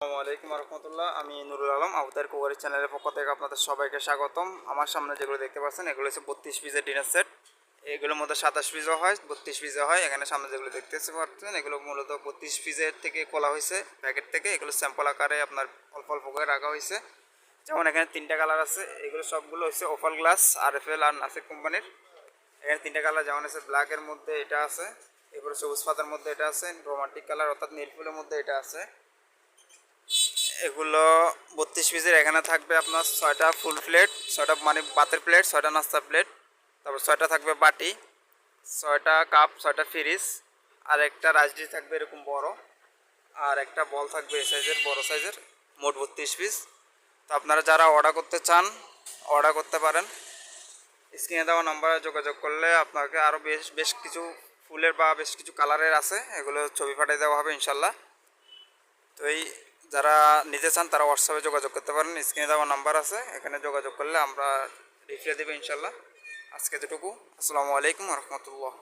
আসসালামু আলাইকুম রহমতুল্লাহ আমি নুরুল আলম আবুদার কুয়ারি চ্যানেলের পক্ষ থেকে আপনাদের সবাইকে স্বাগতম। আমার সামনে যেগুলো দেখতে পাচ্ছেন, এগুলো হচ্ছে বত্রিশ পিসের ডিনার সেট। এগুলোর মধ্যে সাতাশ পিসও হয়, বত্রিশ পিসও হয়। এখানে সামনে যেগুলো দেখতে পাচ্ছেন, এগুলো মূলত বত্রিশ পিসের থেকে খোলা হয়েছে, প্যাকেট থেকে। এগুলো স্যাম্পল আকারে আপনার অল্প অল্প করে রাখা হয়েছে। যেমন এখানে তিনটা কালার আছে, এগুলো সবগুলো হচ্ছে opal glass R F L আর নাসিক কোম্পানির এখানে তিনটা কালার, যেমন আছে ব্ল্যাকের মধ্যে এটা আছে, এরপরে সবুজ পাতার মধ্যে এটা আছে রোমান্টিক কালার অর্থাৎ নীল ফুলের মধ্যে এটা আছে। এগুলো বত্রিশ পিসের এখানে থাকবে আপনার ছয়টা ফুল প্লেট ছয়টা মানে বাতের প্লেট ছয়টা নাস্তা প্লেট তারপর ছয়টা থাকবে বাটি, ছয়টা কাপ ছয়টা ফ্রিজ আর একটা রাজডি থাকবে এরকম বড়, আর একটা বল থাকবে এই সাইজের বড় সাইজের মোট বত্রিশ পিস তো আপনারা যারা অর্ডার করতে চান অর্ডার করতে পারেন। স্ক্রিনে দেওয়া নাম্বারে যোগাযোগ করলে আপনাকে আরও বেশ বেশ কিছু ফুলের বা বেশ কিছু কালারের আছে, এগুলো ছবি পাঠিয়ে দেওয়া হবে ইনশাল্লাহ। তো এই যারা নিতে চান তারা হোয়াটসঅ্যাপে যোগাযোগ করতে পারেন। স্ক্রিনে দেওয়া নাম্বার আছে, এখানে যোগাযোগ করলে আমরা লিখিয়ে দেবো ইনশাল্লাহ। আজকে যেটুকু আসসালামু আলাইকুম রহমতুল্লাহ।